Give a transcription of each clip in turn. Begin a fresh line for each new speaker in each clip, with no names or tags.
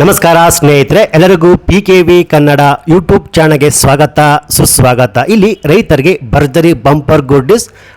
ನಮಸ್ಕಾರ ಸ್ನೇಹಿತರೆ, ಎಲ್ಲರಿಗೂ P K V Kannada YouTube ಚಾನಲ್ಗೆ ಸ್ವಾಗತ, ಸುಸ್ವಾಗತ. ಇಲ್ಲಿ ರೈತರಿಗೆ ಭರ್ಜರಿ ಬಂಪರ್ ಗುಡ್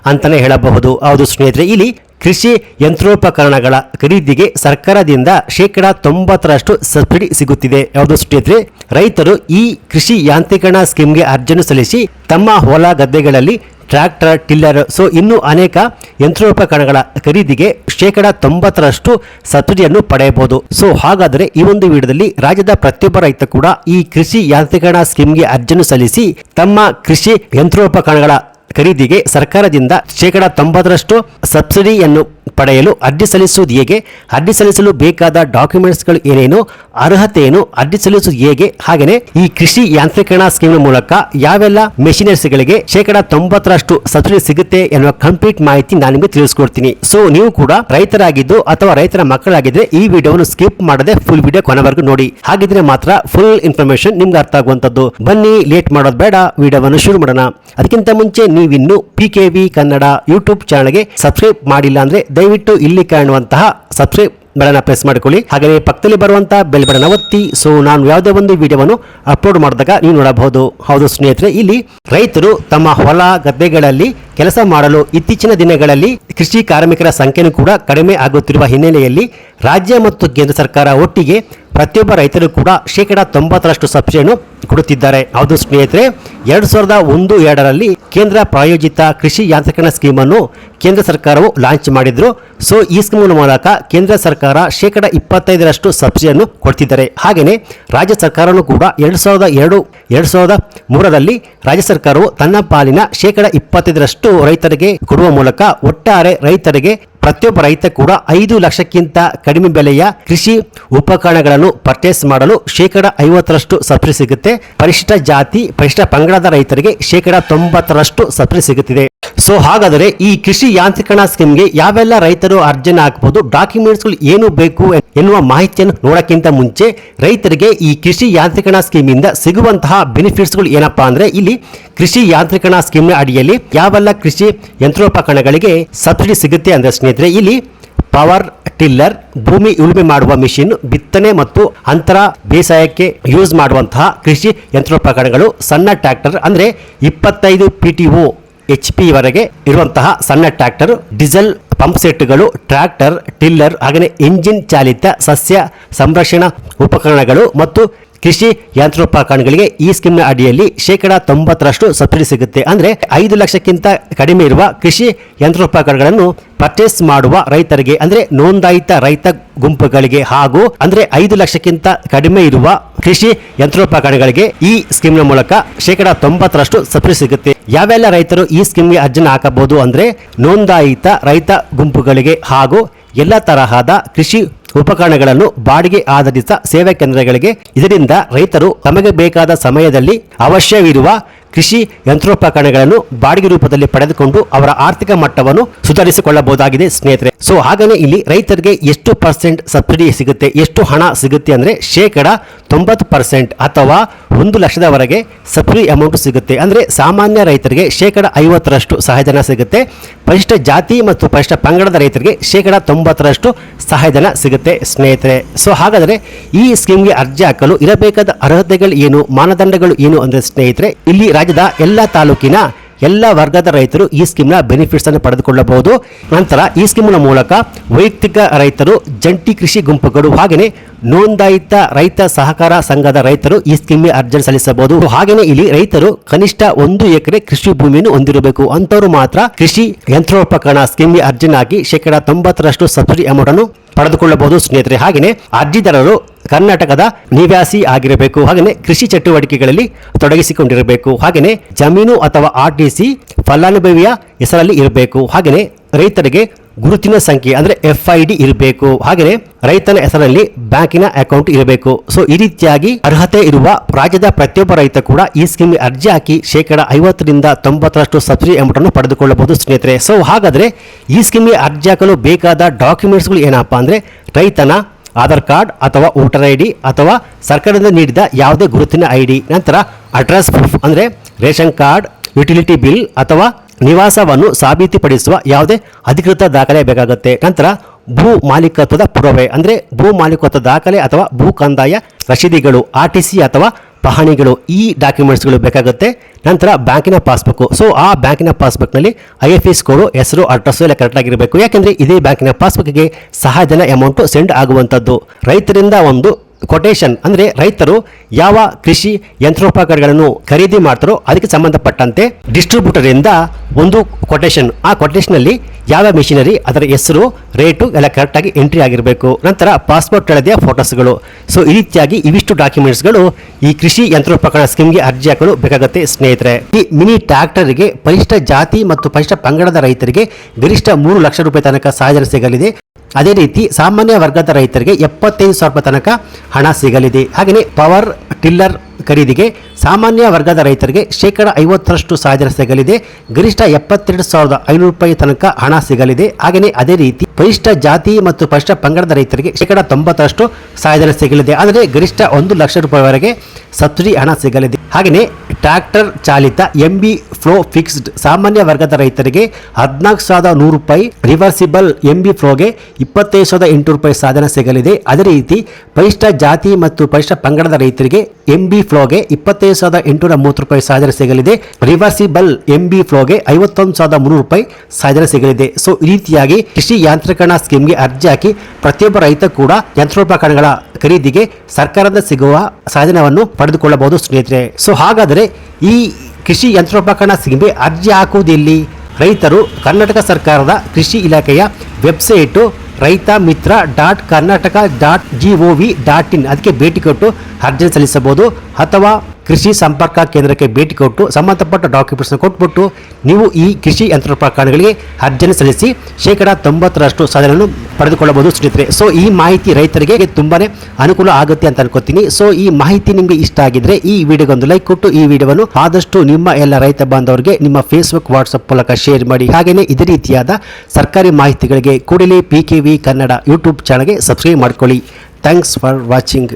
ಅಂತಾನೆ ಹೇಳಬಹುದು. ಹೌದು ಸ್ನೇಹಿತರೆ, ಇಲ್ಲಿ ಕೃಷಿ ಯಂತ್ರೋಪಕರಣಗಳ ಖರೀದಿಗೆ ಸರ್ಕಾರದಿಂದ ಶೇಕಡ ತೊಂಬತ್ತರಷ್ಟು ಸಬ್ಸಿಡಿ ಸಿಗುತ್ತಿದೆ. ಯಾವುದು ಸ್ನೇಹಿತರೆ, ರೈತರು ಈ ಕೃಷಿ ಯಾಂತ್ರೀಕರಣ ಸ್ಕೀಮ್ಗೆ ಅರ್ಜಿಯನ್ನು ಸಲ್ಲಿಸಿ ತಮ್ಮ ಹೊಲ ಗದ್ದೆಗಳಲ್ಲಿ ಟ್ರ್ಯಾಕ್ಟರ್, ಟಿಲ್ಲರ್, ಸೊ ಇನ್ನೂ ಅನೇಕ ಯಂತ್ರೋಪಕರಣಗಳ ಖರೀದಿಗೆ ಶೇಕಡ ತೊಂಬತ್ತರಷ್ಟು ಸಬ್ಸಿಡಿಯನ್ನು ಪಡೆಯಬಹುದು. ಸೊ ಹಾಗಾದರೆ ಈ ಒಂದು ವಿಡಿಯೋದಲ್ಲಿ ರಾಜ್ಯದ ಪ್ರತಿಯೊಬ್ಬ ರೈತ ಕೂಡ ಈ ಕೃಷಿ ಯಾಂತ್ರೀಕರಣ ಸ್ಕೀಮ್ಗೆ ಅರ್ಜಿಯನ್ನು ಸಲ್ಲಿಸಿ ತಮ್ಮ ಕೃಷಿ ಯಂತ್ರೋಪಕರಣಗಳ ಖರೀದಿಗೆ ಸರ್ಕಾರದಿಂದ ಶೇಕಡ ತೊಂಬತ್ತರಷ್ಟು ಸಬ್ಸಿಡಿಯನ್ನು ಪಡೆಯಲು ಅರ್ಜಿ ಸಲ್ಲಿಸುವುದು ಹೇಗೆ, ಅರ್ಜಿ ಸಲ್ಲಿಸಲು ಬೇಕಾದ ಡಾಕ್ಯುಮೆಂಟ್ಸ್ಗಳು ಏನೇನು ಅರ್ಹತೆ ಏನು ಅರ್ಜಿ ಸಲ್ಲಿಸುವುದು ಹೇಗೆ, ಹಾಗೆಯೇ ಈ ಕೃಷಿ ಯಾಂತ್ರೀಕರಣ ಸ್ಕೀಮ್ ಮೂಲಕ ಯಾವೆಲ್ಲ ಮೆಷಿನರಿಸ್ಗಳಿಗೆ ಶೇಕಡ ತೊಂಬತ್ತರಷ್ಟು ಸಬ್ಸಿಡಿ ಸಿಗುತ್ತೆ ಎನ್ನುವ ಕಂಪ್ಲೀಟ್ ಮಾಹಿತಿ ನಾನು ನಿಮಗೆ ತಿಳಿಸ್ಕೊಡ್ತೀನಿ. ಸೊ ನೀವು ಕೂಡ ರೈತರಾಗಿದ್ದು ಅಥವಾ ರೈತರ ಮಕ್ಕಳಾಗಿದ್ರೆ ಈ ವಿಡಿಯೋವನ್ನು ಸ್ಕಿಪ್ ಮಾಡದೆ ಫುಲ್ ವಿಡಿಯೋ ಕೊನೆವರೆಗೂ ನೋಡಿ. ಹಾಗಿದ್ರೆ ಮಾತ್ರ ಫುಲ್ ಇನ್ಫಾರ್ಮೇಶನ್ ನಿಮ್ಗೆ ಅರ್ಥ ಆಗುವಂತದ್ದು ಬನ್ನಿ, ಲೇಟ್ ಮಾಡೋದು ಬೇಡ, ವಿಡಿಯೋವನ್ನು ಶುರು ಮಾಡೋಣ. ಅದಕ್ಕಿಂತ ಮುಂಚೆ ನೀವಿನ್ನು P K V Kannada YouTube ಚಾನಲ್ಗೆ ಸಬ್ಸ್ಕ್ರೈಬ್ ಮಾಡಿಲ್ಲ ಅಂದ್ರೆ ದಯವಿಟ್ಟು ಇಲ್ಲಿ ಕಾಣುವಂತಹ ಸಬ್ಸ್ಕ್ರೈಬ್ ಬೆಳನ ಪ್ರೆಸ್ ಮಾಡಿಕೊಳ್ಳಿ. ಹಾಗೆಯೇ ಪಕ್ಕದಲ್ಲಿ ಬರುವಂತಹ ಬೆಲ್ ಬಟನ್ ಒತ್ತಿ. ಸೊ ನಾನು ಯಾವುದೇ ಒಂದು ವಿಡಿಯೋವನ್ನು ಅಪ್ಲೋಡ್ ಮಾಡಿದಾಗ ನೀವು ನೋಡಬಹುದು. ಹೌದು ಸ್ನೇಹಿತರೆ, ಇಲ್ಲಿ ರೈತರು ತಮ್ಮ ಹೊಲ ಗದ್ದೆಗಳಲ್ಲಿ ಕೆಲಸ ಮಾಡಲು ಇತ್ತೀಚಿನ ದಿನಗಳಲ್ಲಿ ಕೃಷಿ ಕಾರ್ಮಿಕರ ಸಂಖ್ಯೆನೂ ಕೂಡ ಕಡಿಮೆ ಆಗುತ್ತಿರುವ ಹಿನ್ನೆಲೆಯಲ್ಲಿ ರಾಜ್ಯ ಮತ್ತು ಕೇಂದ್ರ ಸರ್ಕಾರ ಒಟ್ಟಿಗೆ ಪ್ರತಿಯೊಬ್ಬ ರೈತರು ಕೂಡ ಶೇಕಡಾ ತೊಂಬತ್ತರಷ್ಟು ಸಬ್ಸಿಡಿಯನ್ನು ಕೊಡುತ್ತಿದ್ದಾರೆ. ಹೌದು ಸ್ನೇಹಿತರೆ, ಎರಡು ಸಾವಿರದ ಒಂದು ಎರಡರಲ್ಲಿ ಕೇಂದ್ರ ಪ್ರಾಯೋಜಿತ ಕೃಷಿ ಯಾಂತ್ರೀಕರಣ ಸ್ಕೀಮನ್ನು ಕೇಂದ್ರ ಸರ್ಕಾರವು ಲಾಂಚ್ ಮಾಡಿದ್ರು. ಸೊ, ಈ ಸ್ಕೀಮ್ ಮೂಲಕ ಕೇಂದ್ರ ಸರ್ಕಾರ ಶೇಕಡ ಇಪ್ಪತ್ತೈದರಷ್ಟು ಸಬ್ಸಿಡಿಯನ್ನು ಕೊಡ್ತಿದ್ದಾರೆ. ಹಾಗೆಯೇ ರಾಜ್ಯ ಸರ್ಕಾರವೂ ಕೂಡ ಎರಡು ಸಾವಿರದ ಎರಡು ಎರಡು ಸಾವಿರದ ಮೂರರಲ್ಲಿ ರಾಜ್ಯ ಸರ್ಕಾರವು ತನ್ನ ಪಾಲಿನ ಶೇಕಡ ಇಪ್ಪತ್ತೈದರಷ್ಟು ರೈತರಿಗೆ ಕೊಡುವ ಮೂಲಕ ಒಟ್ಟಾರೆ ರೈತರಿಗೆ ಪ್ರತಿಯೊಬ್ಬ ರೈತ ಕೂಡ ಐದು ಲಕ್ಷಕ್ಕಿಂತ ಕಡಿಮೆ ಬೆಲೆಯ ಕೃಷಿ ಉಪಕರಣಗಳನ್ನು ಪರ್ಚೇಸ್ ಮಾಡಲು ಶೇಕಡ ಐವತ್ತರಷ್ಟು ಸಬ್ಸಿಡಿ ಸಿಗುತ್ತೆ. ಪರಿಶಿಷ್ಟ ಜಾತಿ, ಪರಿಶಿಷ್ಟ ಪಂಗಡದ ರೈತರಿಗೆ ಶೇಕಡ ತೊಂಬತ್ತರಷ್ಟು ಸಬ್ಸಿಡಿ ಸಿಗುತ್ತಿದೆ. ಸೊ ಹಾಗಾದರೆ ಈ ಕೃಷಿ ಯಾಂತ್ರೀಕರಣ ಸ್ಕೀಮ್ಗೆ ಯಾವೆಲ್ಲ ರೈತರು ಅರ್ಜಿನ ಹಾಕಬಹುದು ಡಾಕ್ಯುಮೆಂಟ್ಸ್ಗಳು ಏನು ಬೇಕು ಎನ್ನುವ ಮಾಹಿತಿಯನ್ನು ನೋಡೋಕ್ಕಿಂತ ಮುಂಚೆ ರೈತರಿಗೆ ಈ ಕೃಷಿ ಯಾಂತ್ರೀಕರಣ ಸ್ಕೀಮಿಂದ ಸಿಗುವಂತಹ ಬೆನಿಫಿಟ್ಸ್ಗಳು ಏನಪ್ಪಾ ಅಂದ್ರೆ ಇಲ್ಲಿ ಕೃಷಿ ಯಾಂತ್ರೀಕರಣ ಸ್ಕೀಮ್ನ ಅಡಿಯಲ್ಲಿ ಯಾವೆಲ್ಲ ಕೃಷಿ ಯಂತ್ರೋಪಕರಣಗಳಿಗೆ ಸಬ್ಸಿಡಿ ಸಿಗುತ್ತೆ ಅಂದ್ರೆ ಸ್ನೇಹಿತರೆ, ಇಲ್ಲಿ ಪವರ್ ಟಿಲ್ಲರ್, ಭೂಮಿ ಉಳುಮೆ ಮಾಡುವ ಮಿಷಿನ್, ಬಿತ್ತನೆ ಮತ್ತು ಅಂತರ ಬೇಸಾಯಕ್ಕೆ ಯೂಸ್ ಮಾಡುವಂತಹ ಕೃಷಿ ಯಂತ್ರೋಪಕರಣಗಳು, ಸಣ್ಣ ಟ್ರ್ಯಾಕ್ಟರ್ ಅಂದ್ರೆ ಇಪ್ಪತ್ತೈದು P T O H P ವರೆಗೆ ಇರುವಂತಹ ಸಣ್ಣ ಟ್ರ್ಯಾಕ್ಟರ್, ಡೀಸೆಲ್ ಪಂಪ್ ಸೆಟ್ಗಳು, ಟ್ರ್ಯಾಕ್ಟರ್, ಟಿಲ್ಲರ್ ಹಾಗೆಯೇ ಇಂಜಿನ್ ಚಾಲಿತ ಸಸ್ಯ ಸಂರಕ್ಷಣಾ ಉಪಕರಣಗಳು ಮತ್ತು ಕೃಷಿ ಯಂತ್ರೋಪಕರಣಗಳಿಗೆ ಈ ಸ್ಕೀಮ್ನ ಅಡಿಯಲ್ಲಿ ಶೇಕಡಾ ತೊಂಬತ್ತರಷ್ಟು ಸಬ್ಸಿಡಿ ಸಿಗುತ್ತೆ. ಅಂದ್ರೆ ಐದು ಲಕ್ಷಕ್ಕಿಂತ ಕಡಿಮೆ ಇರುವ ಕೃಷಿ ಯಂತ್ರೋಪಕರಣಗಳನ್ನು ಪರ್ಚೇಸ್ ಮಾಡುವ ರೈತರಿಗೆ, ಅಂದ್ರೆ ನೋಂದಾಯಿತ ರೈತ ಗುಂಪುಗಳಿಗೆ ಹಾಗೂ, ಅಂದ್ರೆ ಐದು ಲಕ್ಷಕ್ಕಿಂತ ಕಡಿಮೆ ಇರುವ ಕೃಷಿ ಯಂತ್ರೋಪಕರಣಗಳಿಗೆ ಈ ಸ್ಕೀಮ್ನ ಮೂಲಕ ಶೇಕಡಾ ತೊಂಬತ್ತರಷ್ಟು ಸಬ್ಸಿಡಿ ಸಿಗುತ್ತೆ. ಯಾವೆಲ್ಲ ರೈತರು ಈ ಸ್ಕೀಮ್ಗೆ ಅರ್ಜಿನ ಹಾಕಬಹುದು ಅಂದ್ರೆ ನೋಂದಾಯಿತ ರೈತ ಗುಂಪುಗಳಿಗೆ ಹಾಗೂ ಎಲ್ಲ ತರಹದ ಕೃಷಿ ಉಪಕರಣಗಳನ್ನು ಬಾಡಿಗೆ ಆಧಾರಿತ ಸೇವಾ ಕೇಂದ್ರಗಳಿಗೆ ಇದರಿಂದ ರೈತರು ತಮಗೆ ಬೇಕಾದ ಸಮಯದಲ್ಲಿ ಅವಶ್ಯವಿರುವ ಕೃಷಿ ಯಂತ್ರೋಪಕರಣಗಳನ್ನು ಬಾಡಿಗೆ ರೂಪದಲ್ಲಿ ಪಡೆದುಕೊಂಡು ಅವರ ಆರ್ಥಿಕ ಮಟ್ಟವನ್ನು ಸುಧಾರಿಸಿಕೊಳ್ಳಬಹುದಾಗಿದೆ, ಸ್ನೇಹಿತರೆ. ಸೊ ಹಾಗನೇ ಇಲ್ಲಿ ರೈತರಿಗೆ ಎಷ್ಟು ಪರ್ಸೆಂಟ್ ಸಬ್ಸಿಡಿ ಸಿಗುತ್ತೆ, ಎಷ್ಟು ಹಣ ಸಿಗುತ್ತೆ ಅಂದ್ರೆ ಶೇಕಡ ತೊಂಬತ್ತು ಪರ್ಸೆಂಟ್ ಅಥವಾ ಒಂದು ಲಕ್ಷದವರೆಗೆ ಸಬ್ಸಿಡಿ ಅಮೌಂಟ್ ಸಿಗುತ್ತೆ. ಅಂದ್ರೆ ಸಾಮಾನ್ಯ ರೈತರಿಗೆ ಶೇಕಡ ಐವತ್ತರಷ್ಟು ಸಹಾಯಧನ ಸಿಗುತ್ತೆ. ಪರಿಷ್ಠ ಜಾತಿ ಮತ್ತು ಪರಿಷ್ಠ ಪಂಗಡದ ರೈತರಿಗೆ ಶೇಕಡ ತೊಂಬತ್ತರಷ್ಟು ಸಹಾಯಧನ ಸಿಗುತ್ತೆ, ಸ್ನೇಹಿತರೆ. ಸೊ ಹಾಗಾದರೆ ಈ ಸ್ಕೀಮ್ಗೆ ಅರ್ಜಿ ಹಾಕಲು ಇರಬೇಕಾದ ಅರ್ಹತೆಗಳು ಏನು, ಮಾನದಂಡಗಳು ಏನು ಅಂದ್ರೆ, ಸ್ನೇಹಿತರೆ, ಇಲ್ಲಿ ರಾಜ್ಯದ ಎಲ್ಲ ತಾಲೂಕಿನ ಎಲ್ಲ ವರ್ಗದ ರೈತರು ಈ ಸ್ಕೀಮ್ನ ಬೆನಿಫಿಟ್ಸ್ ಅನ್ನು ಪಡೆದುಕೊಳ್ಳಬಹುದು. ನಂತರ ಈ ಸ್ಕೀಮ್ನ ಮೂಲಕ ವೈಯಕ್ತಿಕ ರೈತರು ಜಂಟಿ ಕೃಷಿ ಗುಂಪುಗಳು ಹಾಗೆಯೇ ನೋಂದಾಯಿತ ರೈತ ಸಹಕಾರ ಸಂಘದ ರೈತರು ಈ ಸ್ಕೀಮ್ಗೆ ಅರ್ಜಿ ಸಲ್ಲಿಸಬಹುದು. ಹಾಗೆಯೇ ಇಲ್ಲಿ ರೈತರು ಕನಿಷ್ಠ ಒಂದು ಎಕರೆ ಕೃಷಿ ಭೂಮಿಯನ್ನು ಹೊಂದಿರಬೇಕು. ಅಂತವರು ಮಾತ್ರ ಕೃಷಿ ಯಂತ್ರೋಪಕರಣ ಸ್ಕೀಮ್ಗೆ ಅರ್ಜಿನ ಹಾಕಿ ಶೇಕಡಾ ತೊಂಬತ್ತರಷ್ಟು ಸಬ್ಸಿಡಿ ಅಮೌಂಟ್ ಅನ್ನು ಪಡೆದುಕೊಳ್ಳಬಹುದು. ಸ್ನೇಹಿತರೆ, ಹಾಗೆಯೇ ಅರ್ಜಿದಾರರು ಕರ್ನಾಟಕದ ನಿವಾಸಿ ಆಗಿರಬೇಕು. ಹಾಗೆಯೇ ಕೃಷಿ ಚಟುವಟಿಕೆಗಳಲ್ಲಿ ತೊಡಗಿಸಿಕೊಂಡಿರಬೇಕು. ಹಾಗೆಯೇ ಜಮೀನು ಅಥವಾ ಆರ್ ಟಿ ಸಿ ಫಲಾನುಭವಿಯ ಹೆಸರಲ್ಲಿ ಇರಬೇಕು. ಹಾಗೆಯೇ ರೈತರಿಗೆ ಗುರುತಿನ ಸಂಖ್ಯೆ ಅಂದ್ರೆ ಎಫ್ ಐ ಡಿ ಇರಬೇಕು. ಹಾಗೆಯೇ ರೈತನ ಹೆಸರಲ್ಲಿ ಬ್ಯಾಂಕಿನ ಅಕೌಂಟ್ ಇರಬೇಕು. ಸೊ ಈ ರೀತಿಯಾಗಿ ಅರ್ಹತೆ ಇರುವ ರಾಜ್ಯದ ಪ್ರತಿಯೊಬ್ಬ ರೈತ ಕೂಡ ಈ ಸ್ಕೀಮ್ಗೆ ಅರ್ಜಿ ಹಾಕಿ ಶೇಕಡ ಐವತ್ತರಿಂದ ತೊಂಬತ್ತರಷ್ಟು ಸಬ್ಸಿಡಿ ಅಮೌಂಟ್ ಅನ್ನು ಪಡೆದುಕೊಳ್ಳಬಹುದು ಸ್ನೇಹಿತರೆ. ಸೊ ಹಾಗಾದ್ರೆ ಈ ಸ್ಕೀಮ್ಗೆ ಅರ್ಜಿ ಹಾಕಲು ಬೇಕಾದ ಡಾಕ್ಯುಮೆಂಟ್ಸ್ಗಳು ಏನಪ್ಪಾ ಅಂದ್ರೆ ರೈತನ ಆಧಾರ್ ಕಾರ್ಡ್ ಅಥವಾ ವೋಟರ್ ಐ ಡಿ ಅಥವಾ ಸರ್ಕಾರದಿಂದ ನೀಡಿದ ಯಾವುದೇ ಗುರುತಿನ ಐ ಡಿ, ನಂತರ ಅಡ್ರೆಸ್ ಪ್ರೂಫ್ ಅಂದರೆ ರೇಷನ್ ಕಾರ್ಡ್ ಯುಟಿಲಿಟಿ ಬಿಲ್ ಅಥವಾ ನಿವಾಸವನ್ನು ಸಾಬೀತುಪಡಿಸುವ ಯಾವುದೇ ಅಧಿಕೃತ ದಾಖಲೆ ಬೇಕಾಗುತ್ತೆ. ನಂತರ ಭೂ ಮಾಲೀಕತ್ವದ ಪುರಾವೆ, ಅಂದರೆ ಭೂ ಮಾಲೀಕತ್ವ ದಾಖಲೆ ಅಥವಾ ಭೂ ಕಂದಾಯ ರಸೀದಿಗಳು ಆರ್ ಟಿ ಸಿ ಅಥವಾ ಪಹಣಿಗಳು, ಈ ಡಾಕ್ಯುಮೆಂಟ್ಸ್ಗಳು ಬೇಕಾಗುತ್ತೆ. ನಂತರ ಬ್ಯಾಂಕಿನ ಪಾಸ್ಬುಕ್ಕು. ಸೊ, ಆ ಬ್ಯಾಂಕಿನ ಪಾಸ್ಬುಕ್ನಲ್ಲಿ ಐ ಎಫ್ ಎಸ್ ಕೋಡು, ಹೆಸರು, ಅಡ್ರೆಸ್ಸು ಎಲ್ಲ ಕರೆಕ್ಟಾಗಿರಬೇಕು ಯಾಕೆಂದರೆ ಇದೇ ಬ್ಯಾಂಕಿನ ಪಾಸ್ಬುಕ್ಗೆ ಸಹಜನ ಅಮೌಂಟು ಸೆಂಡ್ ಆಗುವಂಥದ್ದು. ರೈತರಿಂದ ಒಂದು ಕೊಟೇಶನ್ ಅಂದರೆ ರೈತರು ಯಾವ ಕೃಷಿ ಯಂತ್ರೋಪಕರಣಗಳನ್ನು ಖರೀದಿ ಮಾಡ್ತಾರೋ ಅದಕ್ಕೆ ಸಂಬಂಧಪಟ್ಟಂತೆ ಡಿಸ್ಟ್ರಿಬ್ಯೂಟರ್ ಇಂದ ಒಂದು ಕೊಟೇಶನ್ ಆ ಕೊಟೇಶನಲ್ಲಿ ಯಾವ ಮಿಷಿನರಿ ಅದರ ಹೆಸರು ರೇಟು ಎಲ್ಲ ಕರೆಕ್ಟಾಗಿ ಎಂಟ್ರಿ ಆಗಿರಬೇಕು. ನಂತರ ಪಾಸ್ಪೋರ್ಟ್ ಎಳೆದಿಯ ಫೋಟೋಸ್ಗಳು ಸೊ ಈ ರೀತಿಯಾಗಿ ಇವಿಷ್ಟು ಡಾಕ್ಯುಮೆಂಟ್ಸ್ಗಳು ಈ ಕೃಷಿ ಯಂತ್ರೋಪಕರಣ ಸ್ಕೀಮ್ಗೆ ಅರ್ಜಿ ಹಾಕಲು ಬೇಕಾಗುತ್ತೆ ಸ್ನೇಹಿತರೆ. ಈ ಮಿನಿ ಟ್ರ್ಯಾಕ್ಟರ್ಗೆ ಪರಿಷ್ಠ ಜಾತಿ ಮತ್ತು ಪರಿಷ್ಠ ಪಂಗಡದ ರೈತರಿಗೆ ಗರಿಷ್ಠ ಮೂರು ಲಕ್ಷ ರೂಪಾಯಿ ತನಕ ಸಹಾಯಧನ ಸಿಗಲಿದೆ. ಅದೇ ರೀತಿ ಸಾಮಾನ್ಯ ವರ್ಗದ ರೈತರಿಗೆ ಎಪ್ಪತ್ತೈದು ಸಾವಿರ ರೂಪಾಯಿ ತನಕ ಹಣ ಸಿಗಲಿದೆ. ಹಾಗೆಯೇ ಪವರ್ ಟಿಲ್ಲರ್ ಖರೀದಿಗೆ ಸಾಮಾನ್ಯ ವರ್ಗದ ರೈತರಿಗೆ ಶೇಕಡ ಐವತ್ತರಷ್ಟು ಸಹಜರ ಸಿಗಲಿದೆ. ಗರಿಷ್ಠ ಎಪ್ಪತ್ತೆರಡು ಸಾವಿರದ ಐನೂರು ರೂಪಾಯಿ ತನಕ ಹಣ ಸಿಗಲಿದೆ. ಹಾಗೆಯೇ ಅದೇ ರೀತಿ ಪರಿಷ್ಠ ಜಾತಿ ಮತ್ತು ಪರಿಷ್ಠ ಪಂಗಡದ ರೈತರಿಗೆ ಶೇಕಡ ತೊಂಬತ್ತರಷ್ಟು ಸಹಾಯಧನ ಸಿಗಲಿದೆ. ಆದರೆ ಗರಿಷ್ಠ ಒಂದು ಲಕ್ಷ ರೂಪಾಯಿವರೆಗೆ ಸಬ್ಸಿಡಿ ಹಣ ಸಿಗಲಿದೆ. ಹಾಗೆಯೇ ಟ್ರ್ಯಾಕ್ಟರ್ ಚಾಲಿತ ಎಂ ಬಿ ಫ್ಲೋ ಫಿಕ್ಸ್ಡ್ ಸಾಮಾನ್ಯ ವರ್ಗದ ರೈತರಿಗೆ ಹದಿನಾಲ್ಕು ಸಾವಿರದ ನೂರು ರೂಪಾಯಿ, ರಿವರ್ಸಿಬಲ್ ಎಂ ಬಿ ಫ್ಲೋಗೆ ಇಪ್ಪತ್ತೈದು ಸಾವಿರದ ಎಂಟು ರೂಪಾಯಿ ಸಾಧನ ಸಿಗಲಿದೆ. ಅದೇ ರೀತಿ ಪರಿಷ್ಠ ಜಾತಿ ಮತ್ತು ಪರಿಷ್ಠ ಪಂಗಡದ ರೈತರಿಗೆ ಎಂ ಬಿ ಫ್ಲೋಗೆ ಇಪ್ಪತ್ತೈದು ಸಾವಿರದ ಎಂಟುನೂರ ಮೂವತ್ತು ರೂಪಾಯಿ ಸಾಧನೆ ಸಿಗಲಿದೆ. ರಿವರ್ಸಿಬಲ್ ಎಂ ಬಿ ಫ್ಲೋಗೆ ಐವತ್ತೊಂದು ಸಾವಿರದ ಮುನ್ನೂರು ರೂಪಾಯಿ ಸಾಧನೆ ಸಿಗಲಿದೆ. ಸೊ, ಈ ರೀತಿಯಾಗಿ ಕೃಷಿ ಯಾಂತ್ರೀಕರಣ ಸ್ಕೀಮ್ಗೆ ಅರ್ಜಿ ಹಾಕಿ ಪ್ರತಿಯೊಬ್ಬ ರೈತ ಕೂಡ ಯಂತ್ರೋಪಕರಣಗಳ ಖರೀದಿಗೆ ಸರ್ಕಾರದ ಸಿಗುವ ಸಾಧನವನ್ನು ಪಡೆದುಕೊಳ್ಳಬಹುದು ಸ್ನೇಹಿತರೆ. ಸೊ, ಹಾಗಾದರೆ ಈ ಕೃಷಿ ಯಂತ್ರೋಪಕರಣ ಸ್ಕೀಮ್ಗೆ ಅರ್ಜಿ ಹಾಕುವುದಿಲ್ಲಿ? ರೈತರು ಕರ್ನಾಟಕ ಸರ್ಕಾರದ ಕೃಷಿ ಇಲಾಖೆಯ website Raitha Mitra dot Karnataka dot G O V dot in. ಅದಕ್ಕೆ ಭೇಟಿ ಕೊಟ್ಟು ಅರ್ಜಿ ಸಲ್ಲಿಸಬಹುದು ಅಥವಾ ಕೃಷಿ ಸಂಪರ್ಕ ಕೇಂದ್ರಕ್ಕೆ ಭೇಟಿ ಕೊಟ್ಟು ಸಂಬಂಧಪಟ್ಟ ಡಾಕ್ಯುಮೆಂಟ್ಸ್ನ ಕೊಟ್ಬಿಟ್ಟು ನೀವು ಈ ಕೃಷಿ ಯಂತ್ರೋಪಕರಣಗಳಿಗೆ ಅರ್ಜಿಯನ್ನು ಸಲ್ಲಿಸಿ ಶೇಕಡ ತೊಂಬತ್ತರಷ್ಟು ಸಾಧನೆಯನ್ನು ಪಡೆದುಕೊಳ್ಳಬಹುದು ಸ್ನೇಹಿತರೆ. ಸೊ ಈ ಮಾಹಿತಿ ರೈತರಿಗೆ ತುಂಬಾ ಅನುಕೂಲ ಆಗುತ್ತೆ ಅಂತ ಅನ್ಕೋತೀನಿ. ಸೊ ಈ ಮಾಹಿತಿ ನಿಮಗೆ ಇಷ್ಟ ಆಗಿದ್ರೆ ಈ ವಿಡಿಯೋಗೆ ಒಂದು ಲೈಕ್ ಕೊಟ್ಟು ಈ ವಿಡಿಯೋವನ್ನು ಆದಷ್ಟು ನಿಮ್ಮ ಎಲ್ಲ ರೈತ ಬಾಂಧವರಿಗೆ ನಿಮ್ಮ ಫೇಸ್ಬುಕ್ ವಾಟ್ಸಪ್ ಮೂಲಕ ಶೇರ್ ಮಾಡಿ. ಹಾಗೆಯೇ ಇದೇ ರೀತಿಯಾದ ಸರ್ಕಾರಿ ಮಾಹಿತಿಗಳಿಗೆ ಕೂಡಲೇ P K V Kannada YouTube ಚಾನಲ್ಗೆ ಸಬ್ಸ್ಕ್ರೈಬ್ ಮಾಡ್ಕೊಳ್ಳಿ. Thanks for watching